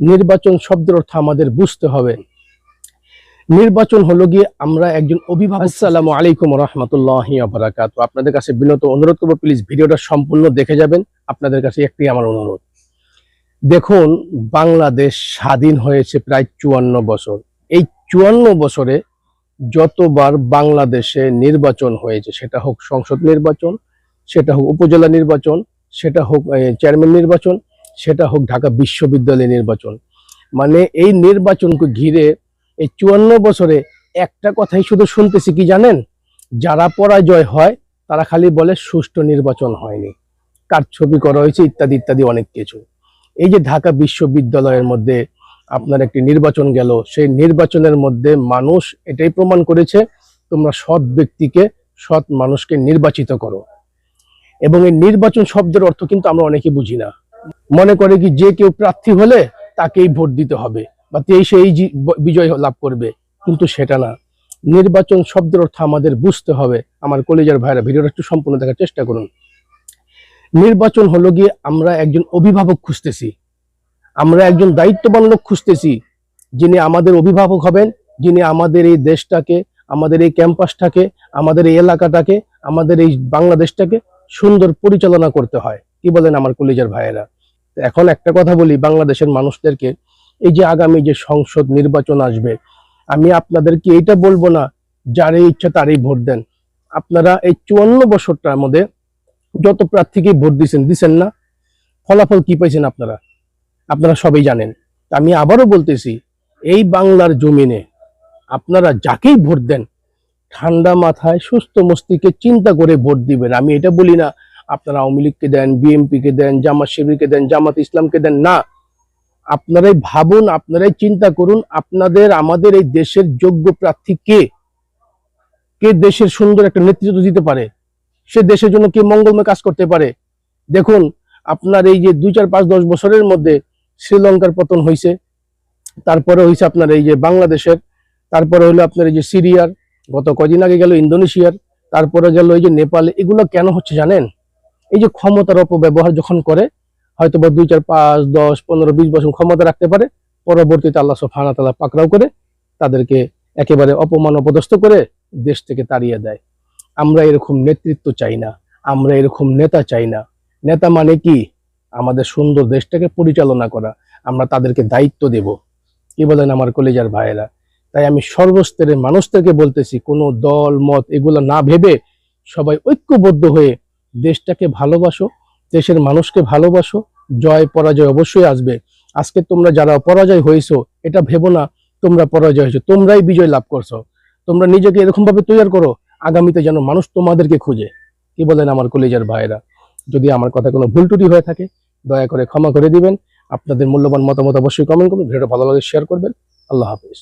নির্বাচন শব্দের অর্থ আমাদের বুঝতে হবে। নির্বাচন হলো গিয়ে আমরা একজন অভিভাবক। আসসালামু আলাইকুম রহমতুল্লাহ বারাকাত। আপনাদের কাছে বিনত অনুরোধ করব, প্লিজ ভিডিওটা সম্পূর্ণ দেখে যাবেন। আপনাদের কাছে একটি আমার অনুরোধ। দেখুন, বাংলাদেশ স্বাধীন হয়েছে প্রায় চুয়ান্ন বছর। এই চুয়ান্ন বছরে যতবার বাংলাদেশে নির্বাচন হয়েছে, সেটা হোক সংসদ নির্বাচন, সেটা হোক উপজেলা নির্বাচন, সেটা হোক চেয়ারম্যান নির্বাচন সেটা হোক ঢাকা বিশ্ববিদ্যালয় নির্বাচন। মানে এই নির্বাচনকে ঘিরে এই চুয়ান্ন বছরে একটা কথাই শুধু শুনতেছি কি জানেন? যারা পরাজয় হয়, তারা খালি বলে সুষ্ঠু নির্বাচন হয়নি। কার ছবি করা হয়েছে, ইত্যাদি ইত্যাদি অনেক কিছু। এই যে ঢাকা বিশ্ববিদ্যালয়ের মধ্যে আপনার একটি নির্বাচন গেল, সেই নির্বাচনের মধ্যে মানুষ এটাই প্রমাণ করেছে, তোমরা সৎ ব্যক্তিকে, সৎ মানুষকে নির্বাচিত করো। এবং এই নির্বাচন শব্দের অর্থ কিন্তু আমরা অনেকে বুঝি না। মনে করে কি যে কেউ প্রার্থী হলে তাকেই ভোট দিতে হবে বা তেই সেই জি- বিজয় লাভ করবে। কিন্তু সেটা না। নির্বাচন শব্দের অর্থ আমাদের বুঝতে হবে। আমার কলেজের ভাইরা ভিডিওটা একটু সম্পূর্ণ দেখার চেষ্টা করুন। নির্বাচন হলো গিয়ে আমরা একজন অভিভাবক খুঁজতেছি। আমরা একজন দায়িত্ববান লোক খুঁজতেছি, যিনি আমাদের অভিভাবক হবেন, যিনি আমাদের এই দেশটাকে, আমাদের এই ক্যাম্পাসটাকে, আমাদের এই এলাকাটাকে, আমাদের এই বাংলাদেশটাকে সুন্দর পরিচালনা করতে হয়। কি বলেন আমার কলেজের ভাইয়েরা? এখন একটা কথা বলি, বাংলাদেশের মানুষদেরকে, এই যে আগামী যে সংসদ নির্বাচন আসবে, আমি আপনাদেরকে এইটা বলব না, যারই ইচ্ছা তারই ভোট দেন। আপনারা এই চুয়ান্ন বছরটার মধ্যে যত প্রার্থীকে ভোট দিচ্ছেন দিচ্ছেন না, ফলাফল কি পাইছেন আপনারা? আপনারা সবাই জানেন। আমি আবারও বলতেছি, এই বাংলার জমিনে আপনারা যাকেই ভোট দেন, ঠান্ডা মাথায় সুস্থ মস্তিষ্কে চিন্তা করে ভোট দিবেন। আমি এটা বলি না আপনারা আওয়ামী লীগকে দেন বিএনপি কে দেন, জামাত শিবিরকে দেন, জামাত ইসলামকে দেন, না। আপনারাই ভাবুন, আপনারাই চিন্তা করুন, আপনাদের, আমাদের এই দেশের যোগ্য প্রার্থী কে? কে দেশের সুন্দর একটা নেতৃত্ব দিতে পারে? সে দেশের জন্য কে মঙ্গলময় কাজ করতে পারে? দেখুন, আপনার এই যে দুই চার পাঁচ দশ বছরের মধ্যে শ্রীলঙ্কার পতন হয়েছে তারপরে হয়েছে আপনার এই যে বাংলাদেশের, তারপরে হলো আপনার এই যে সিরিয়ার, গত কদিন আগে গেল ইন্দোনেশিয়ার, তারপরে গেল এই যে নেপালে, এগুলো কেন হচ্ছে জানেন? এই যে ক্ষমতার অপব্যবহার যখন করে হয়তো বা দুই চার পাঁচ, দশ, পনেরো, বিশ বছর ক্ষমতা রাখতে পারে, পরবর্তীতে আল্লাহ ওয়া তাআলা পাকড়াও করে, তাদেরকে একেবারে অপমান, অপদস্থ করে দেশ থেকে তাড়িয়ে দেয়। আমরা এরকম নেতৃত্ব চাই না, আমরা এরকম নেতা চাই না। নেতা মানে কি? আমাদের সুন্দর দেশটাকে পরিচালনা করা, আমরা তাদেরকে দায়িত্ব দেব। কি বলেন আমার কলেজার ভাইয়েরা? তাই আমি সর্বস্তরের মানুষদেরকে বলতেছি, কোনো দল, মত এগুলো না ভেবে সবাই ঐক্যবদ্ধ হয়ে দেশটাকে ভালোবাসো, দেশের মানুষকে ভালোবাসো, জয়, পরাজয় অবশ্যই আসবে। আজকে তোমরা যারা পরাজয় হয়েছো, এটা ভেবো না, তোমরা পরাজয় হয়েছো, তোমরাই বিজয় লাভ করছ। তোমরা নিজেকে এরকম ভাবে তৈরি করো, আগামীতে যেন মানুষ তোমাদেরকে খুঁজে। কি বলেন আমার কলেজের ভাইরা যদি আমার কথা কোনো ভুল ত্রুটি হয়ে থাকে, দয়া করে ক্ষমা করে দিবেন। আপনাদের মূল্যবান মতামত অবশ্যই কমেন্ট করবেন, ভিডিওটা ভালো লাগে শেয়ার করবেন। আল্লাহ হাফিজ।